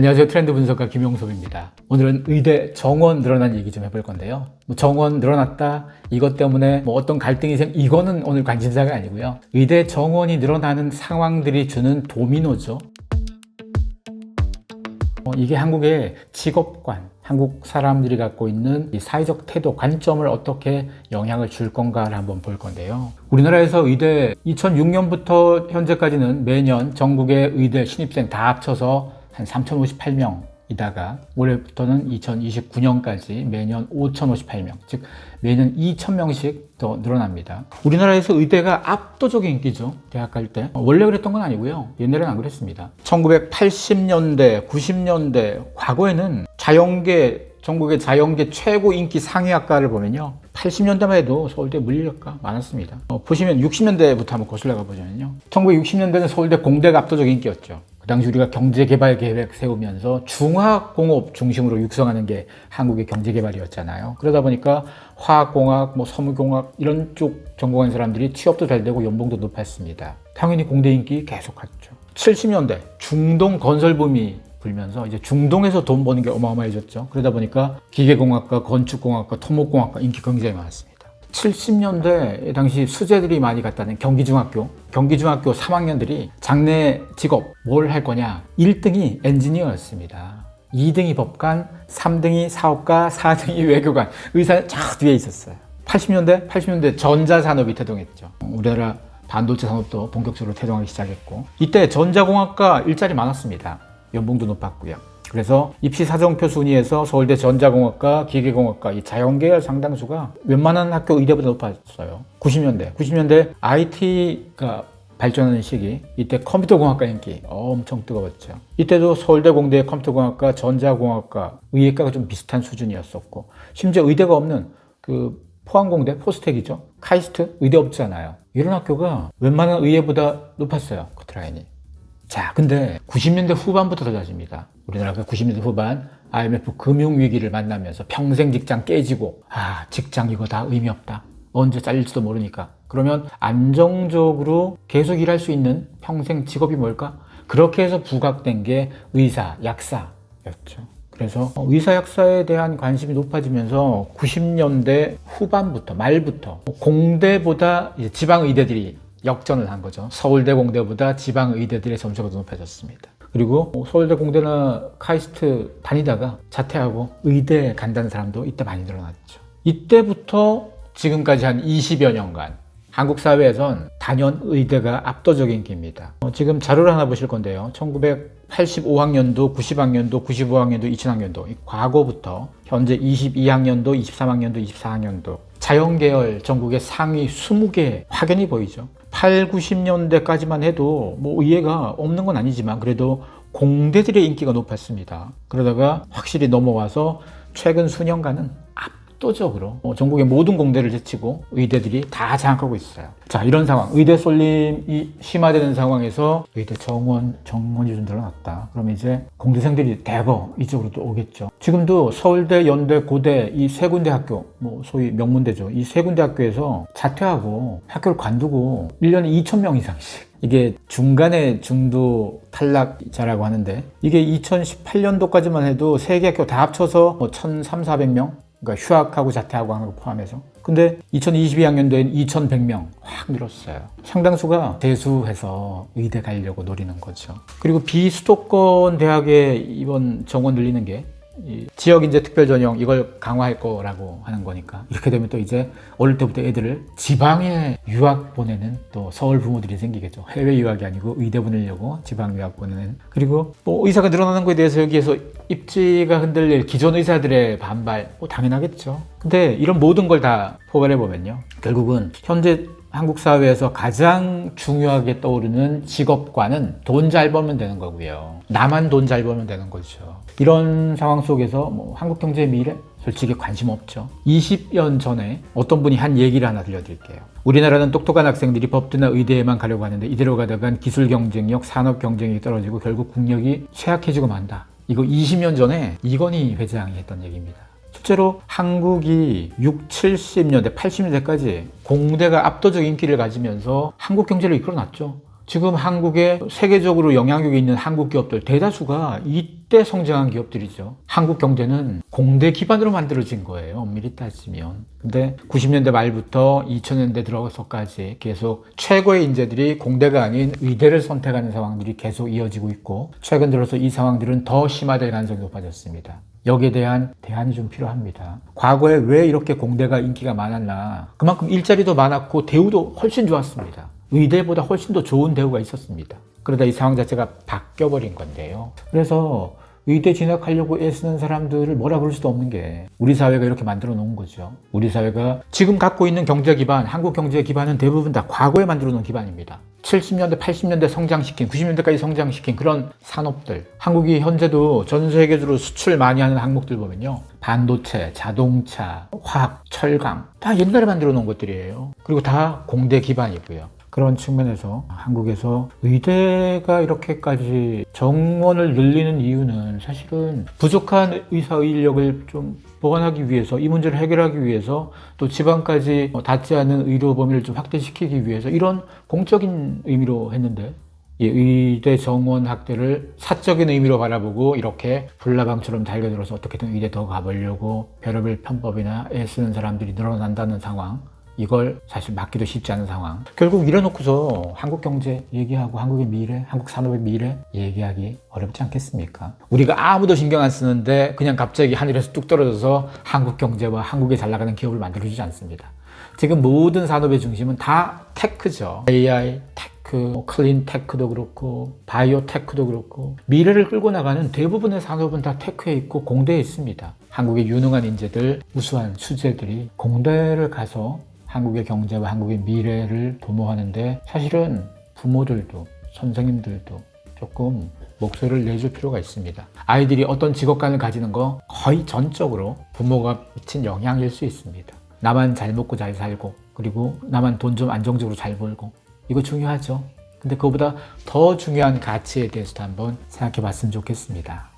안녕하세요. 트렌드 분석가 김용섭입니다. 오늘은 의대 정원 늘어난 얘기 좀 해볼 건데요. 뭐 정원 늘어났다, 이것 때문에 뭐 어떤 갈등이 생, 이거는 오늘 관심사가 아니고요. 의대 정원이 늘어나는 상황들이 주는 도미노죠. 어, 이게 한국의 직업관, 한국 사람들이 갖고 있는 이 사회적 태도, 관점을 어떻게 영향을 줄 건가를 한번 볼 건데요. 우리나라에서 의대 2006년부터 현재까지는 매년 전국의 의대 신입생 다 합쳐서 한 3,058명이다가 올해부터는 2029년까지 매년 5,058명, 즉 매년 2,000명씩 더 늘어납니다. 우리나라에서 의대가 압도적인 인기죠. 대학 갈 때. 어, 원래 그랬던 건 아니고요. 옛날에는 안 그랬습니다. 1980년대, 90년대, 과거에는 자연계, 전국의 자연계 최고 인기 상위 학과를 보면요. 80년대만 해도 서울대 물리학과 많았습니다. 어, 보시면 60년대부터 한번 거슬러 가 보면요. 1960년대는 서울대 공대가 압도적인 인기였죠. 그 당시 우리가 경제개발 계획 세우면서 중화공업 중심으로 육성하는 게 한국의 경제개발이었잖아요. 그러다 보니까 화학공학, 뭐 섬유공학 이런 쪽 전공한 사람들이 취업도 잘 되고 연봉도 높았습니다. 당연히 공대 인기 계속 갔죠. 70년대 중동 건설붐이 불면서 이제 중동에서 돈 버는 게 어마어마해졌죠. 그러다 보니까 기계공학과, 건축공학과, 토목공학과 인기 굉장히 많았습니다. 70년대 당시 수재들이 많이 갔다는 경기중학교, 경기중학교 3학년들이 장래 직업 뭘 할 거냐? 1등이 엔지니어였습니다. 2등이 법관, 3등이 사업가, 4등이 외교관, 의사 쫙 뒤에 있었어요. 80년대, 80년대 전자산업이 태동했죠. 우리나라 반도체 산업도 본격적으로 태동하기 시작했고, 이때 전자공학과 일자리 많았습니다. 연봉도 높았고요. 그래서 입시 사정표 순위에서 서울대 전자공학과, 기계공학과 이 자연계열 상당수가 웬만한 학교 의대보다 높았어요. 90년대, 90년대 IT가 발전하는 시기, 이때 컴퓨터공학과 인기 엄청 뜨거웠죠. 이때도 서울대 공대 컴퓨터공학과, 전자공학과, 의예과가 좀 비슷한 수준이었었고, 심지어 의대가 없는 그 포항공대, 포스텍이죠. 카이스트, 의대 없잖아요. 이런 학교가 웬만한 의예보다 높았어요. 커트라인이. 자, 근데 90년대 후반부터 달라집니다. 우리나라가 90년대 후반 IMF 금융위기를 만나면서 평생 직장 깨지고, 아, 직장 이거 다 의미 없다. 언제 잘릴지도 모르니까. 그러면 안정적으로 계속 일할 수 있는 평생 직업이 뭘까? 그렇게 해서 부각된 게 의사, 약사였죠. 그래서 의사 약사에 대한 관심이 높아지면서 90년대 후반부터 말부터 공대보다 이제 지방 의대들이 역전을 한 거죠. 서울대 공대보다 지방 의대들의 점수가 더 높아졌습니다. 그리고 서울대 공대나 카이스트 다니다가 자퇴하고 의대 간다는 사람도 이때 많이 늘어났죠. 이때부터 지금까지 한 20여 년간 한국 사회에선 단연 의대가 압도적인 인기입니다. 어, 지금 자료를 하나 보실 건데요. 1985학년도, 90학년도, 95학년도, 2000학년도 과거부터 현재 22학년도, 23학년도, 24학년도 자연계열 전국의 상위 20개 확연히 보이죠. 8, 90년대까지만 해도 뭐 의외가 없는 건 아니지만 그래도 공대들의 인기가 높았습니다. 그러다가 확실히 넘어와서 최근 수년간은 압도적으로 어, 전국의 모든 공대를 제치고 의대들이 다 장악하고 있어요. 자, 이런 상황, 의대 쏠림이 심화되는 상황에서 의대 정원, 정원이 좀 늘어났다. 그러면 이제 공대생들이 대거 이쪽으로 또 오겠죠. 지금도 서울대, 연대, 고대 이 세 군데 학교, 뭐 소위 명문대죠. 이 세 군데 학교에서 자퇴하고 학교를 관두고 1년에 2,000명 이상씩 이게 중간에 중도 탈락자라고 하는데 이게 2018년도까지만 해도 세개 학교 다 합쳐서 뭐 1,300, 400명 그러니까 휴학하고 자퇴하고 하는 거 포함해서. 근데 2022학년도엔 2,100명 확 늘었어요. 상당수가 재수해서 의대 가려고 노리는 거죠. 그리고 비수도권 대학에 이번 정원 늘리는 게 지역 인재 특별 전형 이걸 강화할 거라고 하는 거니까. 이렇게 되면 또 이제 어릴 때부터 애들을 지방에 유학 보내는 또 서울 부모들이 생기겠죠. 해외 유학이 아니고 의대 보내려고 지방 유학 보내는. 그리고 뭐 의사가 늘어나는 거에 대해서 여기에서 입지가 흔들릴 기존 의사들의 반발 뭐 당연하겠죠. 근데 이런 모든 걸 다 포괄해 보면요. 결국은 현재 한국 사회에서 가장 중요하게 떠오르는 직업관은 돈잘 벌면 되는 거고요. 나만 돈 잘 벌면 되는 거죠. 이런 상황 속에서 뭐 한국 경제의 미래 솔직히 관심 없죠. 20년 전에 어떤 분이 한 얘기를 하나 들려드릴게요. 우리나라는 똑똑한 학생들이 법대나 의대에만 가려고 하는데 이대로 가다간 기술 경쟁력, 산업 경쟁력이 떨어지고 결국 국력이 쇠약해지고 만다. 이거 20년 전에 이건희 회장이 했던 얘기입니다. 실제로 한국이 6, 70년대, 80년대까지 공대가 압도적 인기를 가지면서 한국 경제를 이끌어놨죠. 지금 한국에 세계적으로 영향력이 있는 한국 기업들 대다수가 이때 성장한 기업들이죠. 한국 경제는 공대 기반으로 만들어진 거예요. 엄밀히 따지면. 근데 90년대 말부터 2000년대 들어서까지 계속 최고의 인재들이 공대가 아닌 의대를 선택하는 상황들이 계속 이어지고 있고 최근 들어서 이 상황들은 더 심화될 가능성이 높아졌습니다. 여기에 대한 대안이 좀 필요합니다. 과거에 왜 이렇게 공대가 인기가 많았나? 그만큼 일자리도 많았고 대우도 훨씬 좋았습니다. 의대보다 훨씬 더 좋은 대우가 있었습니다. 그러다 이 상황 자체가 바뀌어버린 건데요. 그래서 의대 진학하려고 애쓰는 사람들을 뭐라 그럴 수도 없는 게 우리 사회가 이렇게 만들어 놓은 거죠. 우리 사회가 지금 갖고 있는 경제 기반, 한국 경제 기반은 대부분 다 과거에 만들어 놓은 기반입니다. 70년대, 80년대 성장시킨, 90년대까지 성장시킨 그런 산업들. 한국이 현재도 전 세계적으로 수출 많이 하는 항목들 보면요. 반도체, 자동차, 화학, 철강. 다 옛날에 만들어 놓은 것들이에요. 그리고 다 공대 기반이고요. 그런 측면에서 한국에서 의대가 이렇게까지 정원을 늘리는 이유는 사실은 부족한 의사 인력을 좀 보완하기 위해서 이 문제를 해결하기 위해서 또 지방까지 닿지 않는 의료 범위를 좀 확대시키기 위해서 이런 공적인 의미로 했는데 이 의대 정원 확대를 사적인 의미로 바라보고 이렇게 불나방처럼 달겨들어서 어떻게든 의대 더 가보려고 별의별 편법이나 애쓰는 사람들이 늘어난다는 상황 이걸 사실 막기도 쉽지 않은 상황. 결국 이래놓고서 한국 경제 얘기하고 한국의 미래, 한국 산업의 미래 얘기하기 어렵지 않겠습니까? 우리가 아무도 신경 안 쓰는데 그냥 갑자기 하늘에서 뚝 떨어져서 한국 경제와 한국에 잘 나가는 기업을 만들어주지 않습니다. 지금 모든 산업의 중심은 다 테크죠. AI, 테크, 뭐 클린 테크도 그렇고, 바이오 테크도 그렇고, 미래를 끌고 나가는 대부분의 산업은 다 테크에 있고 공대에 있습니다. 한국의 유능한 인재들, 우수한 수재들이 공대를 가서 한국의 경제와 한국의 미래를 도모하는데 사실은 부모들도 선생님들도 조금 목소리를 내줄 필요가 있습니다. 아이들이 어떤 직업관을 가지는 거 거의 전적으로 부모가 미친 영향일 수 있습니다. 나만 잘 먹고 잘 살고 그리고 나만 돈 좀 안정적으로 잘 벌고 이거 중요하죠. 근데 그거보다 더 중요한 가치에 대해서도 한번 생각해 봤으면 좋겠습니다.